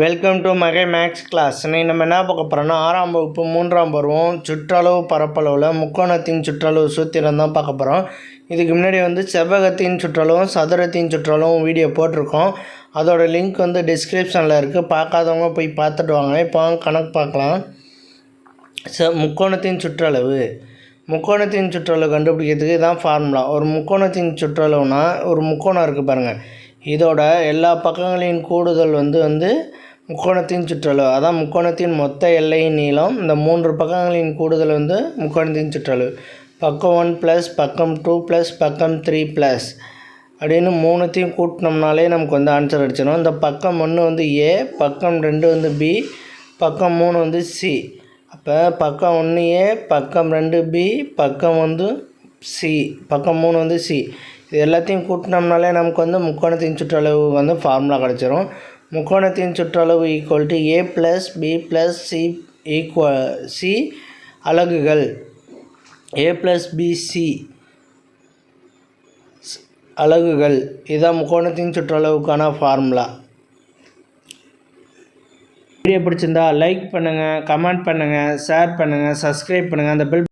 Welcome to my maths class இன்னைக்கு நம்ம என்ன பார்க்க போகிறோம்னா ஆறாம் வகுப்பு மூன்றாம் பருவம் சுற்றளவு பரப்பளவில் முக்கோணத்தின் சுற்றளவு சூத்திரம் தான் பார்க்க போகிறோம் இதுக்கு முன்னாடி வந்து செவ்வகத்தின் சுற்றளவும் சதுரத்தின் சுற்றளவும் வீடியோ போட்டிருக்கோம். அதோட லிங்க் வந்து டிஸ்கிரிப்ஷனில் இருக்குது பார்க்காதவங்க போய் பார்த்துட்டு வாங்க. இப்போ கணக்கு பார்க்கலாம். ச முக்கோணத்தின் சுற்றளவு. முக்கோணத்தின் சுற்றளவு கண்டுபிடிக்கிறதுக்கு இதுதான் ஃபார்முலா ஒரு முக்கோணத்தின் சுற்றளவுனா ஒரு முக்கோணம் இருக்குது பாருங்கள் இதோட எல்லா பக்கங்களின் கூடுதல் வந்து வந்து முக்கோணத்தின் சுற்றளவு. அதான் முக்கோணத்தின் மொத்த எல்லையின் நீளம். இந்த மூன்று பக்கங்களின் கூடுதல் வந்து முக்கோணத்தின் சுற்றளவு. பக்கம் ஒன் ப்ளஸ் பக்கம் டூ ப்ளஸ் பக்கம் த்ரீ ப்ளஸ் அப்படின்னு மூணுத்தையும் கூட்டினோம்னாலே நமக்கு வந்து ஆன்சர் அடிச்சிடும் இந்த பக்கம் ஒன்று வந்து ஏ பக்கம் ரெண்டு வந்து பி பக்கம் மூணு வந்து சி அப்போ பக்கம் ஒன்று ஏ பக்கம் ரெண்டு பி பக்கம் வந்து சி பக்கம் மூணு வந்து சி இது எல்லாத்தையும் கூட்டினோம்னாலே நமக்கு வந்து முக்கோணத்தின் சுற்றளவு வந்து ஃபார்முலா கிடச்சிரும். முக்கோணத்தின் சுற்றளவு equal to A plus B plus C equal C அலகுகள். ஏ ப்ளஸ் பிசி அலகுகள். இதுதான் முக்கோணத்தின் சுற்றளவுக்கான ஃபார்முலா வீடியோ பிடிச்சிருந்தா லைக் பண்ணுங்கள் கமெண்ட் பண்ணுங்கள் ஷேர் பண்ணுங்கள் சப்ஸ்கிரைப் பண்ணுங்கள் அந்த பெல்